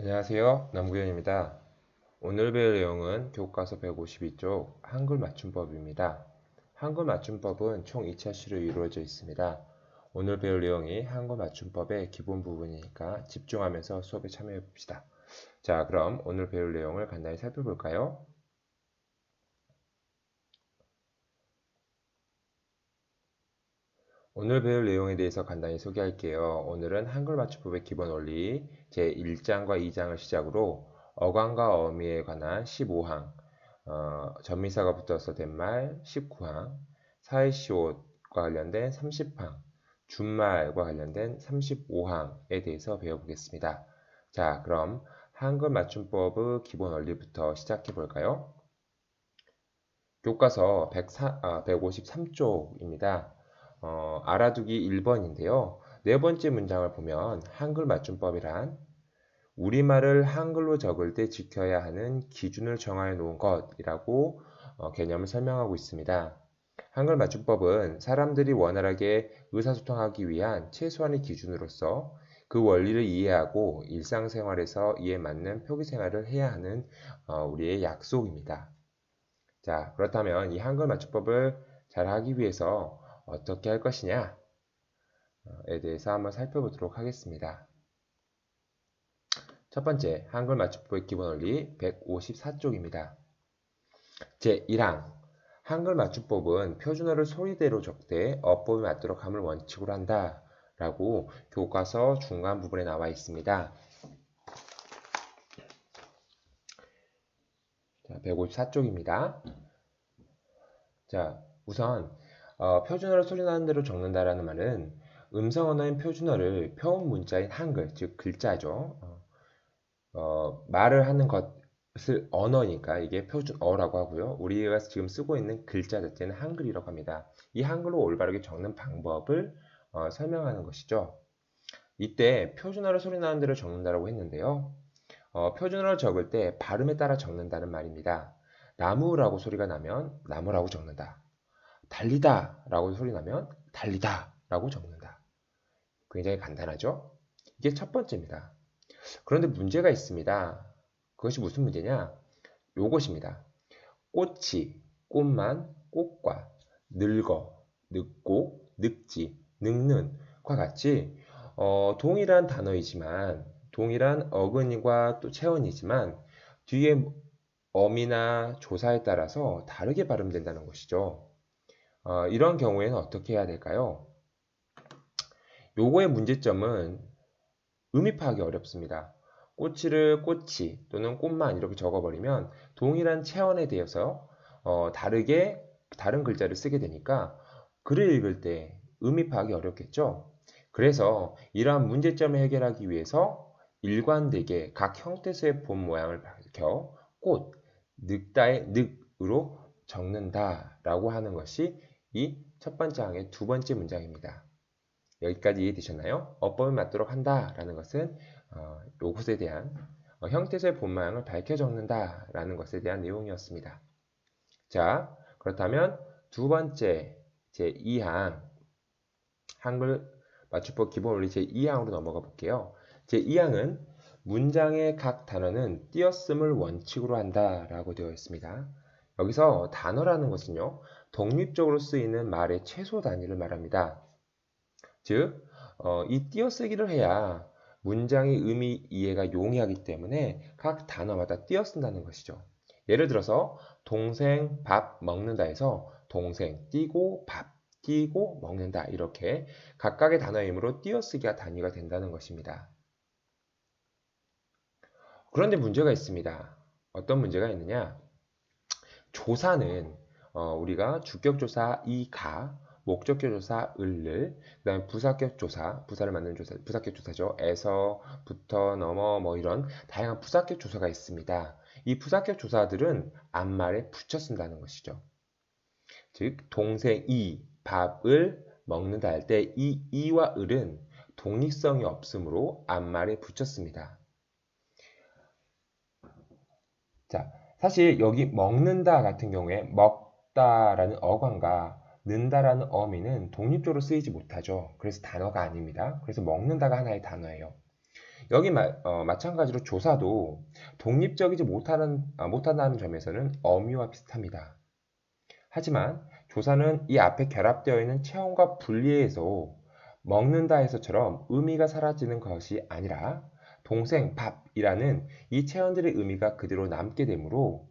안녕하세요. 남구현입니다. 오늘 배울 내용은 교과서 152쪽 한글 맞춤법입니다. 한글 맞춤법은 총 2차 시로 이루어져 있습니다. 오늘 배울 내용이 한글 맞춤법의 기본 부분이니까 집중하면서 수업에 참여해 봅시다. 자, 그럼 오늘 배울 내용을 간단히 살펴볼까요? 오늘 배울 내용에 대해서 간단히 소개할게요. 오늘은 한글 맞춤법의 기본 원리 제1장과 2장을 시작으로 어감과 어미에 관한 15항, 어, 전미사가 붙어서 된 말 19항, 사이시옷과 관련된 30항, 준말과 관련된 35항에 대해서 배워보겠습니다. 자, 그럼 한글 맞춤법의 기본 원리부터 시작해 볼까요? 교과서 104, 아, 153쪽입니다. 어, 알아두기 1번인데요. 네 번째 문장을 보면 한글 맞춤법이란 우리말을 한글로 적을 때 지켜야 하는 기준을 정하여 놓은 것이라고 어, 개념을 설명하고 있습니다. 한글 맞춤법은 사람들이 원활하게 의사소통하기 위한 최소한의 기준으로서 그 원리를 이해하고 일상생활에서 이에 맞는 표기생활을 해야 하는 어, 우리의 약속입니다. 자, 그렇다면 이 한글 맞춤법을 잘 하기 위해서 어떻게 할 것이냐에 대해서 한번 살펴보도록 하겠습니다. 첫 번째, 한글 맞춤법의 기본 원리 154쪽입니다. 제1항 한글 맞춤법은 표준어를 소리대로 적되 어법에 맞도록 함을 원칙으로 한다. 라고 교과서 중간 부분에 나와 있습니다. 자, 154쪽입니다. 자, 우선 어, 표준어를 소리나는 대로 적는다라는 말은 음성 언어인 표준어를 표음 문자인 한글, 즉 글자죠. 어, 어, 말을 하는 것을 언어니까 이게 표준어라고 하고요. 우리가 지금 쓰고 있는 글자 자체는 한글이라고 합니다. 이 한글로 올바르게 적는 방법을 어, 설명하는 것이죠. 이때 표준어를 소리나는 대로 적는다라고 했는데요. 어, 표준어를 적을 때 발음에 따라 적는다는 말입니다. 나무라고 소리가 나면 나무라고 적는다. 달리다 라고 소리 나면 달리다 라고 적는다. 굉장히 간단하죠? 이게 첫 번째입니다. 그런데 문제가 있습니다. 그것이 무슨 문제냐? 요것입니다. 꽃이, 꽃만, 꽃과, 늙어, 늙고, 늙지, 늙는 과 같이 어, 동일한 단어이지만 동일한 어근과 또 체언이지만 뒤에 어미나 조사에 따라서 다르게 발음된다는 것이죠. 어, 이런 경우에는 어떻게 해야 될까요? 요거의 문제점은 의미 파악이 어렵습니다. 꼬치를 꼬치 또는 꽃만 이렇게 적어버리면 동일한 체언에 대해서 어, 다르게 다른 글자를 쓰게 되니까 글을 읽을 때 의미 파악이 어렵겠죠. 그래서 이러한 문제점을 해결하기 위해서 일관되게 각 형태수의 본 모양을 밝혀 꽃, 늑다의 늑으로 적는다라고 하는 것이 이 첫 번째 항의 두 번째 문장입니다. 여기까지 이해되셨나요? 어법에 맞도록 한다 라는 것은 어, 요것에 대한 어, 형태소의 본모양을 밝혀 적는다 라는 것에 대한 내용이었습니다. 자, 그렇다면 두 번째 제2항 한글 맞춤법 기본 원리 제2항으로 넘어가 볼게요. 제2항은 문장의 각 단어는 띄었음을 원칙으로 한다 라고 되어 있습니다. 여기서 단어라는 것은요, 독립적으로 쓰이는 말의 최소 단위를 말합니다. 즉, 어, 이 띄어쓰기를 해야 문장의 의미 이해가 용이하기 때문에 각 단어마다 띄어쓴다는 것이죠. 예를 들어서 동생 밥 먹는다 해서 동생 띄고 밥 띄고 먹는다 이렇게 각각의 단어의 힘으로 띄어쓰기가 단위가 된다는 것입니다. 그런데 문제가 있습니다. 어떤 문제가 있느냐? 조사는 어, 우리가 주격조사 이가, 목적격조사 을을, 그 다음에 부사격조사, 부사를 만드는 조사, 부사격조사죠. 에서, 부터, 넘어, 뭐 이런 다양한 부사격조사가 있습니다. 이 부사격조사들은 앞말에 붙여 쓴다는 것이죠. 즉, 동생이 밥을 먹는다 할 때 이 이와 을은 독립성이 없으므로 앞말에 붙였습니다. 자, 사실 여기 먹는다 같은 경우에 먹 먹다라는 어감과 는다라는 어미는 독립적으로 쓰이지 못하죠. 그래서 단어가 아닙니다. 그래서 먹는다가 하나의 단어예요. 여기 마, 어, 마찬가지로 조사도 독립적이지 못하는, 아, 못한다는 점에서는 어미와 비슷합니다. 하지만 조사는 이 앞에 결합되어 있는 체험과 분리해서 먹는다 해서처럼 의미가 사라지는 것이 아니라 동생 밥이라는 이 체험들의 의미가 그대로 남게 되므로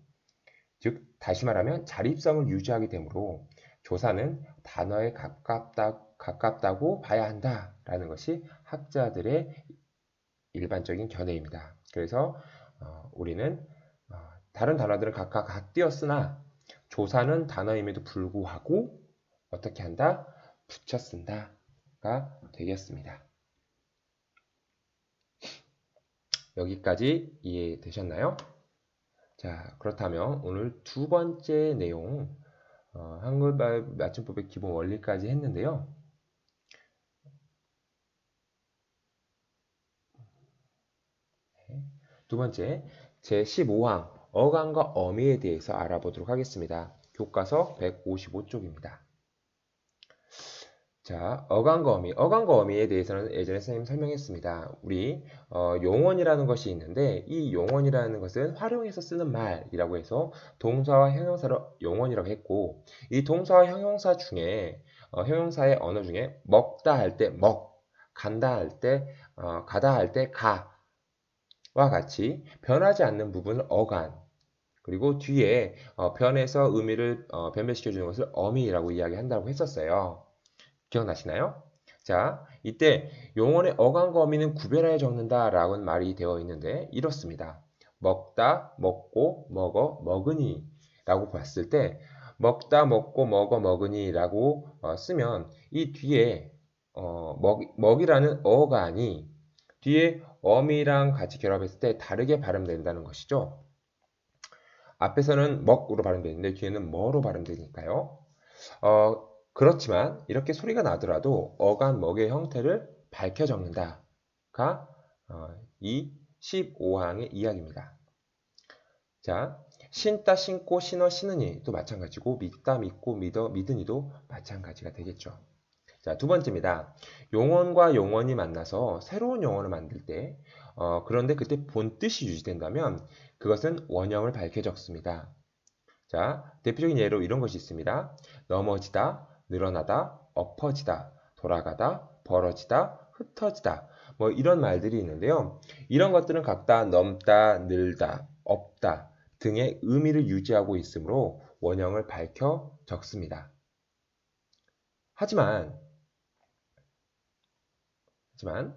즉 다시 말하면 자립성을 유지하게 되므로 조사는 단어에 가깝다, 가깝다고 봐야 한다라는 것이 학자들의 일반적인 견해입니다. 그래서 어, 우리는 어, 다른 단어들은 각각 각띄어 쓰나 조사는 단어임에도 불구하고 어떻게 한다? 붙여 쓴다가 되겠습니다. 여기까지 이해되셨나요? 자, 그렇다면 오늘 두 번째 내용 어, 한글말 맞춤법의 기본 원리까지 했는데요. 네. 두 번째, 제15항 어간과 어미에 대해서 알아보도록 하겠습니다. 교과서 155쪽입니다. 자. 어간과 어미에 대해서는 예전에 선생님 설명했습니다. 우리 어, 용언이라는 것이 있는데 이 용언이라는 것은 활용해서 쓰는 말이라고 해서 동사와 형용사를 용언이라고 했고 이 동사와 형용사 중에 어, 형용사의 언어 중에 먹다 할 때 먹, 간다 할 때 어, 가다 할 때 가와 같이 변하지 않는 부분을 어간 그리고 뒤에 어, 변해서 의미를 어, 변별시켜 주는 것을 어미라고 이야기한다고 했었어요. 기억나시나요? 자, 이때 용언의 어간과 어미는 구별하여 적는다 라는 말이 되어 있는데 이렇습니다. 먹다, 먹고, 먹어, 먹으니 라고 봤을 때 먹다, 먹고, 먹어, 먹으니 라고 어, 쓰면 이 뒤에 어, 먹, 먹이라는 어간이 뒤에 어미랑 같이 결합했을 때 다르게 발음된다는 것이죠. 앞에서는 먹으로 발음되는데 뒤에는 뭐로 발음되니까요. 어, 그렇지만 이렇게 소리가 나더라도 어간 먹의 형태를 밝혀 적는다가 어, 이 15항의 이야기입니다. 자, 신다, 신고, 신어, 신으니도 마찬가지고 믿다, 믿고, 믿어, 믿으니도 마찬가지가 되겠죠. 자, 두 번째입니다. 용언과 용언이 만나서 새로운 용언을 만들 때 어, 그런데 그때 본 뜻이 유지된다면 그것은 원형을 밝혀 적습니다. 자, 대표적인 예로 이런 것이 있습니다. 넘어지다, 늘어나다, 엎어지다, 돌아가다, 벌어지다, 흩어지다. 뭐 이런 말들이 있는데요. 이런 것들은 각다 넘다, 늘다, 없다 등의 의미를 유지하고 있으므로 원형을 밝혀 적습니다. 하지만 하지만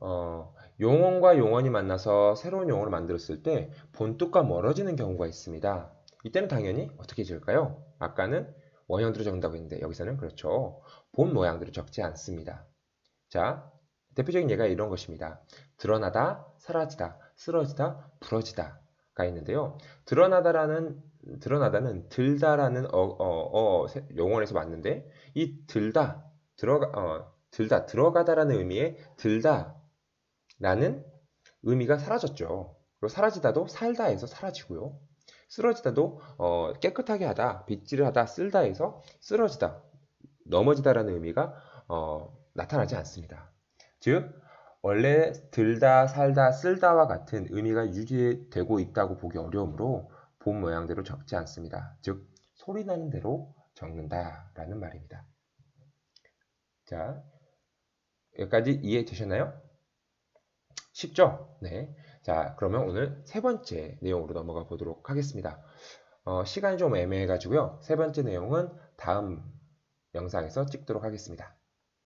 어, 용언과 용언이 만나서 새로운 용어를 만들었을 때 본뜻과 멀어지는 경우가 있습니다. 이때는 당연히 어떻게 지을까요? 아까는 원형들을 적는다고 했는데 여기서는 그렇죠. 본 모양들을 적지 않습니다. 자, 대표적인 예가 이런 것입니다. 드러나다, 사라지다, 쓰러지다, 부러지다가 있는데요. 드러나다라는 드러나다는 들다라는 어, 어, 어, 용어에서 왔는데 이 들다 들어가 어, 들다 들어가다라는 의미의 들다라는 의미가 사라졌죠. 그리고 사라지다도 살다에서 사라지고요. 쓰러지다도 어, 깨끗하게 하다, 빗질을 하다, 쓸다 해서 쓰러지다, 넘어지다라는 의미가 어, 나타나지 않습니다. 즉 원래 들다, 살다, 쓸다와 같은 의미가 유지되고 있다고 보기 어려우므로 본 모양대로 적지 않습니다. 즉 소리 나는 대로 적는다라는 말입니다. 자, 여기까지 이해되셨나요? 쉽죠? 네. 자, 그러면 오늘 세 번째 내용으로 넘어가 보도록 하겠습니다. 어, 시간이 좀 애매해가지고요. 세 번째 내용은 다음 영상에서 찍도록 하겠습니다.